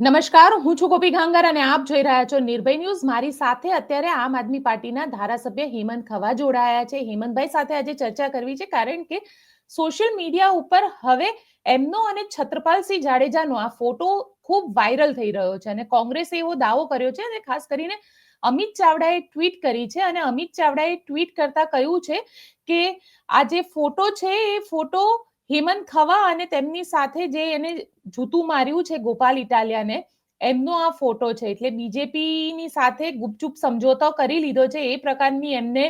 નમસ્કાર, હું છું ગોપી ગાંગર અને આપ જોઈ રહ્યા છો નિર્ભય ન્યૂઝ. મારી સાથે અત્યારે આમ આદમી પાર્ટીના ધારાસભ્ય હેમંત ખવા જોડાયા છે. હેમંતભાઈ સાથે આજે ચર્ચા કરવી છે, કારણ કે સોશિયલ મીડિયા ઉપર હવે એમનો અને છત્રપાલસિંહ જાડેજાનો આ ફોટો ખૂબ વાયરલ થઈ રહ્યો છે અને કોંગ્રેસે એવો દાવો કર્યો છે અને ખાસ કરીને અમિત ચાવડાએ ટ્વીટ કરી છે અને અમિત ચાવડાએ ટ્વીટ કરતા કહ્યું છે કે આ જે ફોટો છે, એ ફોટો હેમંત ખવા અને તેમની સાથે જે એને જૂતું માર્યું છે ગોપાલ ઇટાલિયાને, એમનો આ ફોટો છે. એટલે બીજેપીની સાથે ગુપચુપ સમજોતો કરી લીધો છે. એ પ્રકારની એમને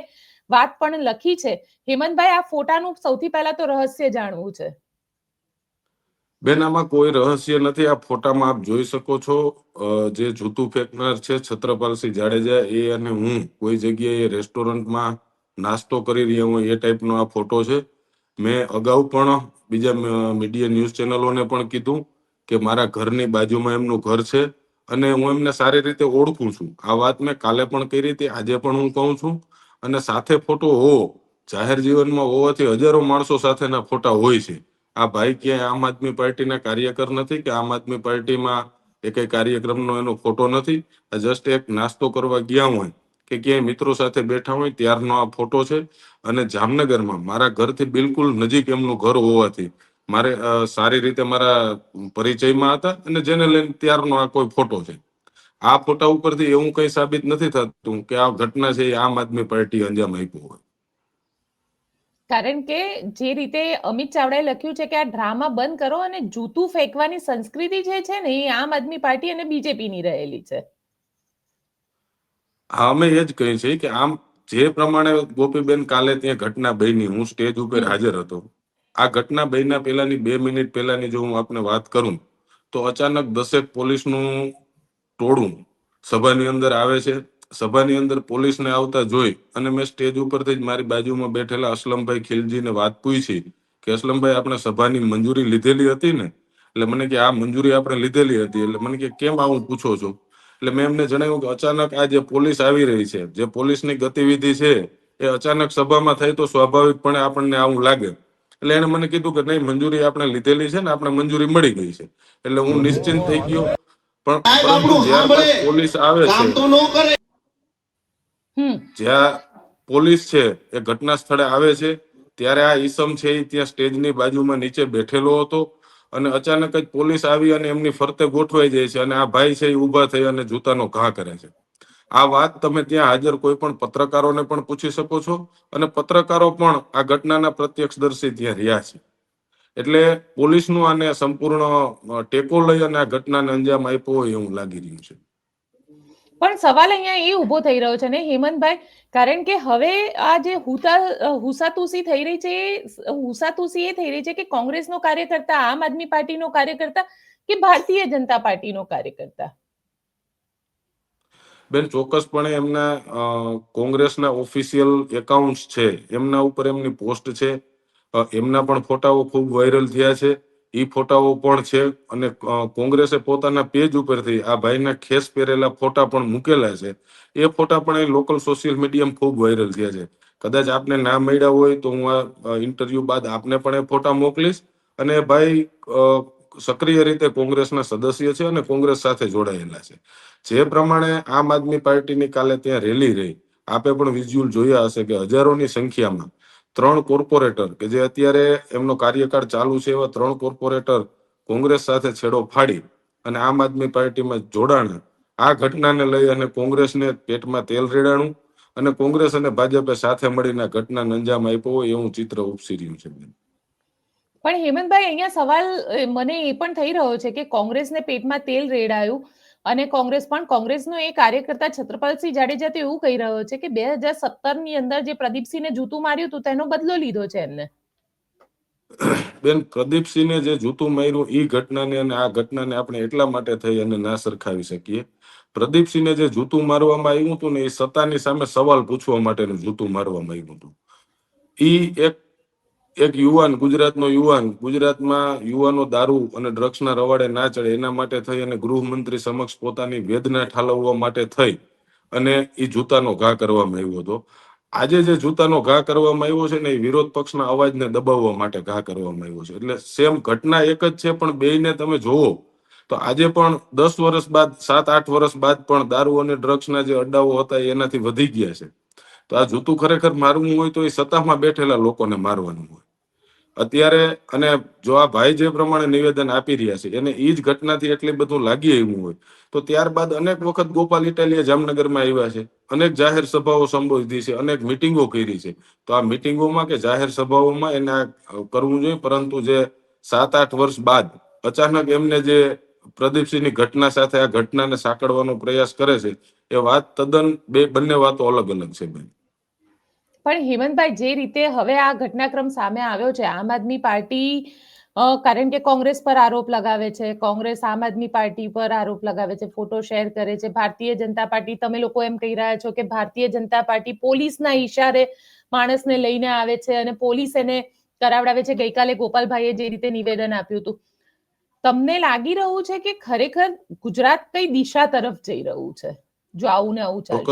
વાત પણ લખી છે. હેમંતભાઈ, આ ફોટાનું સૌથી પહેલા તો રહસ્ય જાણવું છે. બેન, આમાં કોઈ રહસ્ય નથી. આ ફોટામાં આપ જોઈ શકો છો જે જૂતું ફેંકનાર છે છત્રપાલસિંહ જાડેજા, એ અને હું કોઈ જગ્યાએ રેસ્ટોરન્ટમાં નાસ્તો કરી રહ્યા હું એ ટાઈપનો આ ફોટો છે. મેં અગાઉ પણ બીજા મીડિયા ન્યૂઝ ચેનલોને પણ કીધું કે મારા ઘરની બાજુમાં એમનું ઘર છે અને હું એમને સારી રીતે ઓળખું છું. આ વાત મેં કાલે પણ કરી હતી, આજે પણ હું કહું છું. અને સાથે ફોટો હોવો, જાહેર જીવનમાં હોવાથી હજારો માણસો સાથેના ફોટા હોય છે. આ ભાઈ ક્યાંય આમ આદમી પાર્ટીના કાર્યકર નથી કે આમ આદમી પાર્ટીમાં એ કઈ કાર્યક્રમનો એનો ફોટો નથી. આ જસ્ટ એક નાસ્તો કરવા ગયા હોય. કે ક્યાંય મિત્રો સાથે બેઠા હોય ત્યારનો આ ફોટો છે. અને જામનગરમાં મારા ઘરથી બિલકુલ નજીક એમનું ઘર હોવાથી મારે સારી રીતે મારા પરિચયમાં હતા અને જેને લઈને ત્યારનો આ કોઈ ફોટો છે. આ ફોટા ઉપરથી એવું કઈ સાબિત નથી થતું કે આ ઘટના છે આમ આદમી પાર્ટી અંજામ આપ્યું હોય. કારણ કે જે રીતે અમિત ચાવડાએ લખ્યું છે કે આ ડ્રામા બંધ કરો અને જૂતું ફેંકવાની સંસ્કૃતિ જે છે ને એ આમ આદમી પાર્ટી અને બીજેપીની રહેલી છે. અમે એ જ કહીએ છીએ કે આમ જે પ્રમાણે ગોપીબેન કાલે ત્યાં ઘટના બની, હું સ્ટેજ ઉપર હાજર હતો. આ ઘટના બન્યા પહેલાની બે મિનિટ પહેલાની જો હું આપને વાત કરું, તો અચાનક દસેક પોલીસનું ટોળું સભાની અંદર આવે છે. સભાની અંદર પોલીસને આવતા જોઈ અને મેં સ્ટેજ ઉપરથી જ મારી બાજુમાં બેઠેલા અસલમભાઈ ખિલજીને વાત પૂછી કે અસલમભાઈ, આપણે સભાની મંજૂરી લીધેલી હતી ને? એટલે મને કે આ મંજૂરી આપણે લીધેલી હતી. એટલે મને કે કેમ આવું પૂછો છો? એટલે મેં એમને જણાવ્યું કે અચાનક આ જે પોલીસ આવી રહી છે જે પોલીસની ગતિવિધિ છે એ અચાનક સભામાં થઈ તો સ્વાભાવિકપણે આપણને આવું લાગે. એટલે એને મને કીધું કે નહીં મંજૂરી આપણે લીધેલી છે ને આપણે મંજૂરી મળી ગઈ છે. એટલે હું નિશ્ચિંત થઈ ગયો. પણ ત્યારબાદ પોલીસ આવે છે તો ન કરે. હમ. જ્યાં પોલીસ છે એ ઘટના સ્થળે આવે છે ત્યારે આ ઈસમ છે એ ત્યાં સ્ટેજની બાજુમાં નીચે બેઠેલો હતો. અને અચાનક જ પોલીસ આવી અને એમની ફરતે ગોઠવાઈ જાય છે અને આ ભાઈ છે એ ઊભા થઈ અને જૂતાનો ઘા કરે છે. આ વાત તમે ત્યાં હાજર કોઈ પણ પત્રકારોને પણ પૂછી શકો છો અને પત્રકારો પણ આ ઘટનાના પ્રત્યક્ષદર્શી ત્યાં રહ્યા છે. એટલે પોલીસનું આને સંપૂર્ણ ટેકો લઈ અને આ ઘટનાને અંજામ આપ્યો હોય એવું લાગી રહ્યું છે. પણ સવાલ અહીંયા એ ઊભો થઈ રહ્યો છે ને, હેમંતભાઈ, કારણ કે હવે આ જે હુતા, હુસાતુસી થઈ રહી છે હુસાતુસી એ થઈ રહી છે કે કોંગ્રેસનો કાર્યકર્તા, આમ આદમી પાર્ટીનો કાર્યકર્તા કે ભારતીય જનતા પાર્ટીનો કાર્યકર્તા? બેન, ચોક્કસપણે એમના કોંગ્રેસના ઓફિશિયલ એકાઉન્ટ્સ છે, એમના ઉપર એમની પોસ્ટ છે. એમના પણ ફોટાઓ ખૂબ વાયરલ થયા છે. ઈ ફોટાઓ પણ છે અને કોંગ્રેસે પોતાના પેજ ઉપરથી આ ભાઈના ખેસ પહેરેલા ફોટા પણ મૂકેલા છે. એ ફોટા પણ એ લોકલ સોશિયલ મીડિયામાં ખૂબ વાયરલ થયા છે. કદાચ આપને ના મળ્યા હોય તો હું આ ઇન્ટરવ્યુ બાદ આપને પણ એ ફોટા મોકલીશ અને ભાઈ સક્રિય રીતે કોંગ્રેસના સદસ્ય છે અને કોંગ્રેસ સાથે જોડાયેલા છે. જે પ્રમાણે આમ આદમી પાર્ટીની કાલે ત્યાં રેલી રહી. આપે પણ વિઝ્યુઅલ જોયા હશે કે હજારોની સંખ્યામાં ત્રણ કોર્પોરેટર, કે જે અત્યારે એમનો કાર્યકાળ ચાલુ છે એવા ત્રણ કોર્પોરેટર કોંગ્રેસ સાથે છેડો ફાડી અને આમ આદમી પાર્ટીમાં જોડાણ. આ ઘટનાને લઈ અને કોંગ્રેસને પેટમાં તેલ રેડાણું અને કોંગ્રેસ અને ભાજપે સાથે મળીને ઘટના અંજામ આપ્યો હોય એવું ચિત્ર ઉપસી રહ્યું છે. પણ હેમંતભાઈ, અહીંયા સવાલ મને એ પણ થઈ રહ્યો છે કે કોંગ્રેસને પેટમાં તેલ રેડાયું અને કોંગ્રેસ પણ, કોંગ્રેસનો એ કાર્યકર્તા છત્રપાલસિંહ જાડેજા તો એવું કહી રહ્યો છે કે બે હજાર સત્તરની અંદર જે પ્રદીપસિંહને જૂતું માર્યું હતું તેનો બદલો લીધો છે એમને. બેન, પ્રદીપસિંહને જે જૂતું માર્યું એ ઘટનાને અને આ ઘટનાને આપણે એટલા માટે થઈ અને ના સરખાવી શકીએ. પ્રદીપસિંહને જે જૂતું મારવામાં આવ્યું હતું ને એ સત્તાની સામે સવાલ પૂછવા માટેનું જૂતું મારવામાં આવ્યું હતું. એ એક એક યુવાન, ગુજરાતનો યુવાન, ગુજરાતમાં યુવાનો દારૂ અને ડ્રગ્સના રવાડે ના ચડે એના માટે થઈ અને ગૃહમંત્રી સમક્ષ પોતાની વેદના ઠાલવવા માટે થઈ અને એ જૂતાનો ઘા કરવામાં આવ્યો હતો. આજે જે જૂતાનો ઘા કરવામાં આવ્યો છે ને એ વિરોધ પક્ષના અવાજને દબાવવા માટે ઘા કરવામાં આવ્યો છે. એટલે સેમ ઘટના એક જ છે, પણ બેયને તમે જોવો તો આજે પણ દસ વર્ષ બાદ, સાત, આઠ વર્ષ બાદ પણ દારૂ અને ડ્રગ્સના જે અડ્ડાઓ હતા એનાથી વધી ગયા છે. તો આ જૂતું ખરેખર મારવું હોય તો એ સત્તામાં બેઠેલા લોકોને મારવાનું હોય. અત્યારે અને જો આ ભાઈ જે પ્રમાણે નિવેદન આપી રહ્યા છે, એને એ જ ઘટનાથી એટલી બધું લાગી આવ્યું હોય, તો ત્યારબાદ અનેક વખત ગોપાલ ઇટાલિયા જામનગરમાં આવ્યા છે, અનેક જાહેર સભાઓ સંબોધી છે, અનેક મિટિંગો કરી છે. તો આ મિટિંગોમાં કે જાહેર સભાઓમાં એને કરવું જોઈએ, પરંતુ જે સાત આઠ વર્ષ બાદ અચાનક એમને જે પ્રદીપસિંહની ઘટના સાથે આ ઘટનાને સાંકળવાનો પ્રયાસ કરે છે, એ વાત તદ્દન બે બંને વાતો અલગ અલગ છે બેન. પણ હેમંતભાઈ જે રીતે હવે આ ઘટનાક્રમ સામે આવ્યો છે આમ આદમી પાર્ટી કારણ કે કોંગ્રેસ પર આરોપ લગાવે છે કોંગ્રેસ આમ આદમી પાર્ટી પર આરોપ લગાવે છે ફોટો શેર કરે છે ભારતીય જનતા પાર્ટી તમે લોકો એમ કહી રહ્યા છો કે ભારતીય જનતા પાર્ટી પોલીસના ઈશારે માણસને લઈને આવે છે અને પોલીસ એને કરાવડાવે છે. ગઈકાલે ગોપાલભાઈએ જે રીતે નિવેદન આપ્યું હતું. તમને લાગી રહ્યું છે કે ખરેખર ગુજરાત કઈ દિશા તરફ જઈ રહ્યું છે? જો આવું ને આવું ચાલે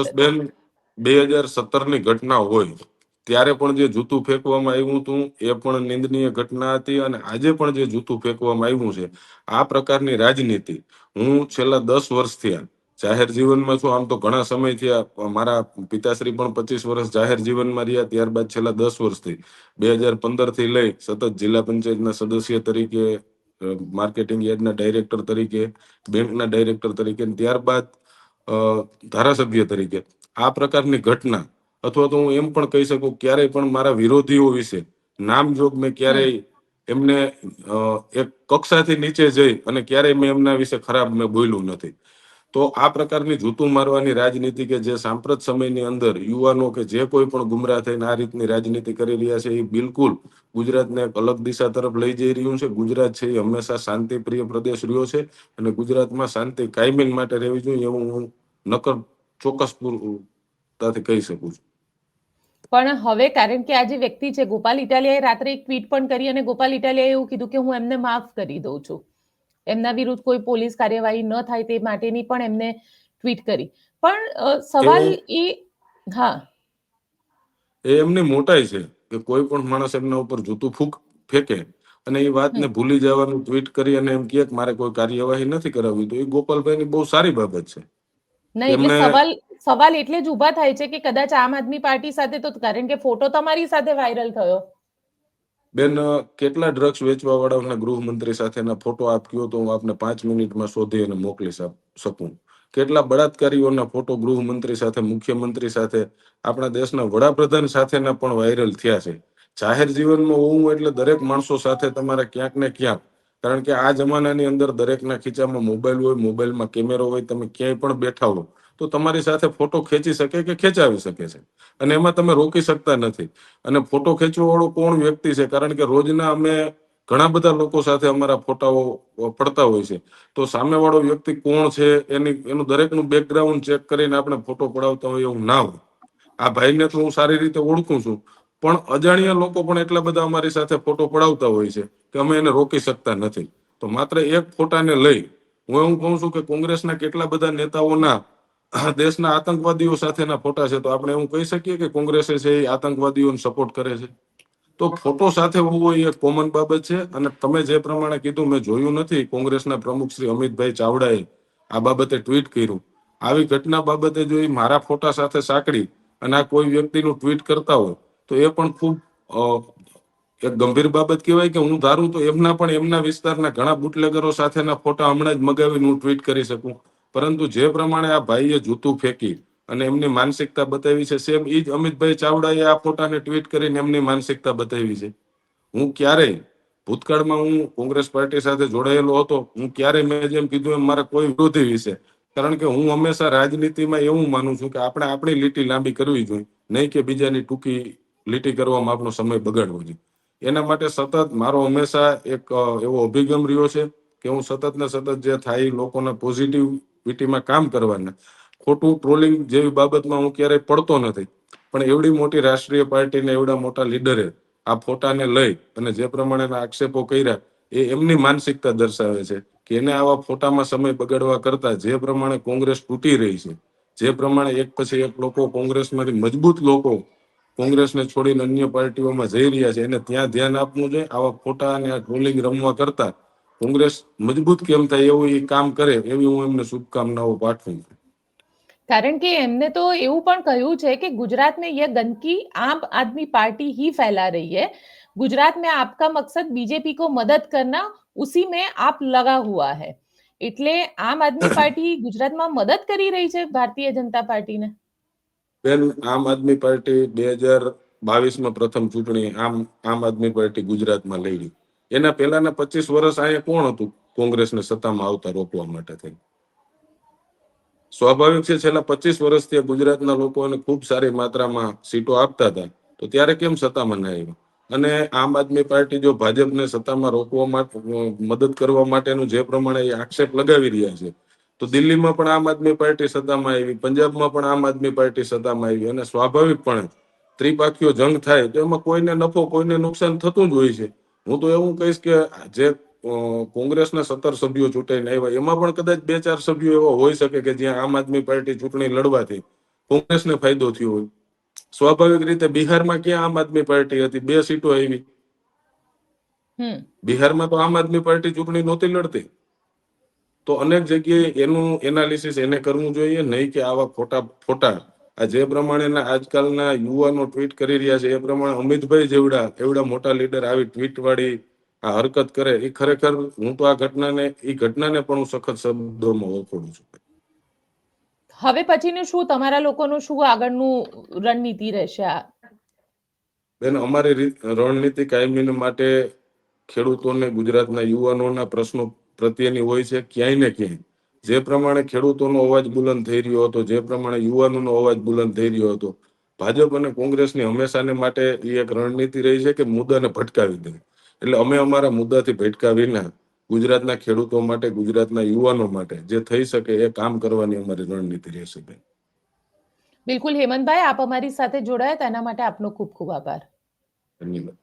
બે હજાર સત્તરની ઘટના હોય, ત્યારે પણ જે જૂતું ફેંકવામાં આવ્યું હતું, એ પણ નિંદનીય ઘટના હતી અને આજે પણ જે જૂતું ફેંકવામાં આવ્યું છે, આ પ્રકારની રાજનીતિ હું છેલ્લા દસ વર્ષ થયા જાહેર જીવનમાં છું. આમ તો ઘણા સમય થયા મારા પિતાશ્રી પણ પચીસ વર્ષ જાહેર જીવનમાં રહ્યા, ત્યારબાદ છેલ્લા દસ વર્ષથી બે હજાર પંદરથી લઈ સતત જિલ્લા પંચાયતના સદસ્ય તરીકે માર્કેટિંગ યાર્ડના ડાયરેક્ટર તરીકે, બેંકના ડાયરેક્ટર તરીકે ત્યારબાદ ધારાસભ્ય તરીકે આ પ્રકારની ઘટના, અથવા તો હું એમ પણ કહી શકું, ક્યારેય પણ મારા વિરોધીઓ વિશે, નામજોગ મેં ક્યારેય એમને એક કક્ષાથી નીચે જઈ અને ક્યારેય મેં એમના વિશે ખરાબ મેં બોલ્યું નથી. તો આ પ્રકારની જૂતું મારવાની રાજનીતિ કે જે સાંપ્રત સમયની અંદર યુવાનો કે જે કોઈ પણ ગુમરાહ થઈને આ રીતની રાજનીતિ કરી રહ્યા છે, એ બિલકુલ ગુજરાતને એક અલગ દિશા તરફ લઈ જઈ રહ્યું છે. ગુજરાત છે એ હંમેશા શાંતિપ્રિય પ્રદેશ રહ્યો છે અને ગુજરાતમાં શાંતિ કાયમીન માટે રહેવી જોઈએ એવું હું નકર ચોક્કસ પૂરતાથી કહી શકું છું. પણ હવે કારણ કે આ જે વ્યક્તિ છે ગોપાલ ઇટાલિયાએ રાત્રે એક ટ્વીટ પણ કરી અને ગોપાલ ઇટાલિયાએ એવું કીધું કે હું એમને માફ કરી દઉં છું. એમના વિરુદ્ધ કોઈ પોલીસ કાર્યવાહી ન થાય તે માટેની પણ એમને ટ્વીટ કરી. પણ સવાલ એ હા. એ એમની મોટાઈ છે કે કોઈ પણ માણસ એમના ઉપર જૂતું ફૂક ફેંકે અને એ વાતને ભૂલી જવાનું ટ્વીટ કરી અને એમ કહે કે મારે કોઈ કાર્યવાહી નથી કરાવવી તો એ ગોપાલભાઈની બહુ સારી બાબત છે. નહીં એટલે સવાલ સવાલ એટલે જ ઊભા થાય છે કે કદાચ આમ આદમી પાર્ટી સાથે તો કારણ કે ફોટો તમારી સાથે વાયરલ થયો. બેન કેટલા ડ્રગ્સ વેચવા વાળાના ગૃહમંત્રી સાથેના ફોટો આપ કયો તો હું આપને પાંચ મિનિટમાં શોધી અને મોકલી શકું. કેટલા બળાત્કારીઓના ફોટો ગૃહમંત્રી સાથે મુખ્યમંત્રી સાથે આપણા દેશના વડાપ્રધાન સાથેના પણ વાયરલ થયા છે. જાહેર જીવનમાં હોવું એટલે દરેક માણસો સાથે તમારે ક્યાંક ને ક્યાંક કારણ કે આ જમાનાની અંદર દરેકના ખીચામાં મોબાઈલ હોય, મોબાઈલમાં કેમેરો હોય, તમે ક્યાંય પણ બેઠા હો, તો તમારી સાથે ફોટો ખેંચી શકે કે ખેંચાવી શકે છે? અને એમાં તમે રોકી શકતા નથી. અને ફોટો ખેંચવા વાળો કોણ વ્યક્તિ છે? કારણ કે રોજના અમે ઘણા બધા લોકો સાથે અમારા ફોટાઓ પડતા હોય છે. તો સામેવાળો વ્યક્તિ કોણ છે? એની, એનું દરેકનું બેકગ્રાઉન્ડ ચેક કરીને આપણે ફોટો પડાવતા હોય એવું ના હોય. આ ભાઈને તો હું સારી રીતે ઓળખું છું. પણ અજાણ્યા લોકો પણ એટલા બધા અમારી સાથે ફોટો પડાવતા હોય છે કે અમે એને રોકી શકતા નથી. તો માત્ર એક ફોટાને લઈ હું એવું કહું છું કે કોંગ્રેસના કેટલા બધા નેતાઓના દેશના આતંકવાદીઓ સાથેના ફોટા છે, તો આપણે એવું કહી શકીએ કે કોંગ્રેસે છે એ આતંકવાદીઓને સપોર્ટ કરે છે. તો ફોટો સાથે હોવો એ કોમન બાબત છે અને તમે જે પ્રમાણે કીધું મેં જોયું નથી, કોંગ્રેસના પ્રમુખ શ્રી અમિતભાઈ ચાવડાએ આ બાબતે ટ્વીટ કર્યું. આવી ઘટના બાબતે જો એ મારા ફોટા સાથે સાંકળી અને આ કોઈ વ્યક્તિનું ટ્વીટ કરતા હોય તો એ પણ ખૂબ એક ગંભીર બાબત કહેવાય કે હું ધારું તો એમના પણ એમના વિસ્તારના ઘણા બુટલેગરો સાથેના ફોટા હમણાં જ મગાવીને હું ટ્વીટ કરી શકું. પરંતુ જે પ્રમાણે આ ભાઈએ જૂતું ફેંકી અને એમની માનસિકતા બતાવી છે, સેમ એ જ અમિતભાઈ ચાવડાએ આ ફોટાને ટ્વીટ કરીને એમની માનસિકતા બતાવી છે. હું ક્યારેય ભૂતકાળમાં હું કોંગ્રેસ પાર્ટી સાથે જોડાયેલો હતો, હું ક્યારેય મેં જેમ કીધું એમ મારા કોઈ વિરોધી વિશે. કારણ કે હું હંમેશા રાજનીતિમાં એવું માનું છું કે આપણે આપણી લીટી લાંબી કરવી જોઈએ, નહીં કે બીજાની ટૂંકી લીટી કરવામાં આપણો સમય બગાડવો જોઈએ. એના માટે સતત મારો હંમેશા એક એવો અભિગમ રહ્યો છે કે હું સતત ને સતત જે થાય લોકોને પોઝિટિવિટીમાં કામ કરવાના ખોટું ટ્રોલિંગ જેવી બાબતમાં હું ક્યારેય પડતો નથી. પણ એવડી મોટી રાષ્ટ્રીય પાર્ટીને એવડા મોટા લીડરે આ ફોટાને લઈ અને જે પ્રમાણેના આક્ષેપો કર્યા એ એમની માનસિકતા દર્શાવે છે કે એને આવા ફોટામાં સમય બગાડવા કરતા જે પ્રમાણે કોંગ્રેસ તૂટી રહી છે, જે પ્રમાણે એક પછી એક લોકો કોંગ્રેસમાંથી મજબૂત લોકો કોંગ્રેસને છોડીને અન્ય પાર્ટીઓમાં જઈ રહ્યા છે એને ત્યાં ધ્યાન આપવું જોઈએ. આવા ખોટા અને આ ટ્રોલિંગ રમવા કરતા કોંગ્રેસ મજબૂત કેમ થાય એવું એ કામ કરે એવી હું એમને શુભકામનાઓ પાઠવું કારણ કે એમને તો એવું પણ કહ્યું છે કે ગુજરાત મેં યહ ગંદકી આમ આદમી પાર્ટી હી ફેલા રહી હે. ગુજરાત મેં આપકા મકસદ બીજેપી કો મદદ કરના ઉસી મેં આપ લગા હુઆ હૈ. એટલે આમ આદમી પાર્ટી ગુજરાતમાં મદદ કરી રહી છે ભારતીય જનતા પાર્ટીને? બેન આમ આદમી પાર્ટી બે હજાર બાવીસમાં પ્રથમ ચૂંટણી આમ આમ આદમી પાર્ટી ગુજરાતમાં લડી. એના પહેલાના પચીસ વર્ષ અહીંયા કોણ હતું? કોંગ્રેસને સત્તામાં આવતા રોકવા માટે થઈ સ્વાભાવિક છે, છેલ્લા પચીસ વર્ષથી ગુજરાતના લોકોને ખૂબ સારી માત્રામાં સીટો આપતા હતા. તો ત્યારે કેમ સત્તામાં ના આવ્યા? અને આમ આદમી પાર્ટી જો ભાજપને સત્તામાં રોકવા માટે મદદ કરવા માટેનું જે પ્રમાણે આક્ષેપ લગાવી રહ્યા છે તો દિલ્હીમાં પણ આમ આદમી પાર્ટી સત્તામાં આવી પંજાબમાં પણ આમ આદમી પાર્ટી સત્તામાં આવી અને સ્વાભાવિકપણે ત્રિપાખીઓ જંગ થાય તો એમાં કોઈને નફો કોઈને નુકસાન થતું જ હોય છે. હું તો એવું કહીશ કે જે કોંગ્રેસના સત્તર સભ્યો ચૂંટાઈને આવ્યા એમાં પણ કદાચ બે ચાર સભ્યો એવા હોઈ શકે કે જ્યાં આમ આદમી પાર્ટી ચૂંટણી લડવાથી કોંગ્રેસને ફાયદો થયો હોય. સ્વાભાવિક રીતે બિહારમાં ક્યાં આમ આદમી પાર્ટી હતી? બે સીટો આવી. બિહારમાં તો આમ આદમી પાર્ટી ચૂંટણી નહોતી લડતી. તો અનેક જગ્યાએ એનું એનાલિસિસ એને કરવું જોઈએ નહીં કે આવા ખોટા ફોટા. આ જે પ્રમાણેના આજકાલના યુવાનો ટ્વીટ કરી રહ્યા છે એ પ્રમાણે અમિતભાઈ જેવડા એવડા મોટા લીડર આવી ટ્વીટ વાળી આ હરકત કરે એ ખરેખર હું તો આ ઘટનાને એ ઘટનાને પણ હું સખત શબ્દોમાં ઓળખું છું. હવે પછીનું શું? તમારા લોકોનું શું આગળનું રણનીતિ રહેશે આ? બેન અમારી રણનીતિ કાયમી માટે ખેડૂતોને ગુજરાતના યુવાનોના પ્રશ્નો પ્રત્યેની હોય છે ક્યાંય ને ક્યાંય. જે પ્રમાણે ખેડૂતોનો અવાજ બુલંદ થઈ રહ્યો હતો જે પ્રમાણે યુવાનોનો અવાજ બુલંદ થઈ રહ્યો હતો ભાજપ અને કોંગ્રેસની હંમેશાને માટે એ એક રણનીતિ રહી છે કે મુદ્દાને ભટકાવી દે. એટલે અમે અમારા મુદ્દાથી ભટકાવીને વિના ગુજરાતના ખેડૂતો માટે ગુજરાતના યુવાનો માટે જે થઈ શકે એ કામ કરવાની અમારી રણનીતિ રહેશે બેન. બિલકુલ હેમંતભાઈ આપ અમારી સાથે જોડાયા તેના માટે આપનો ખૂબ ખૂબ આભાર. ધન્યવાદ.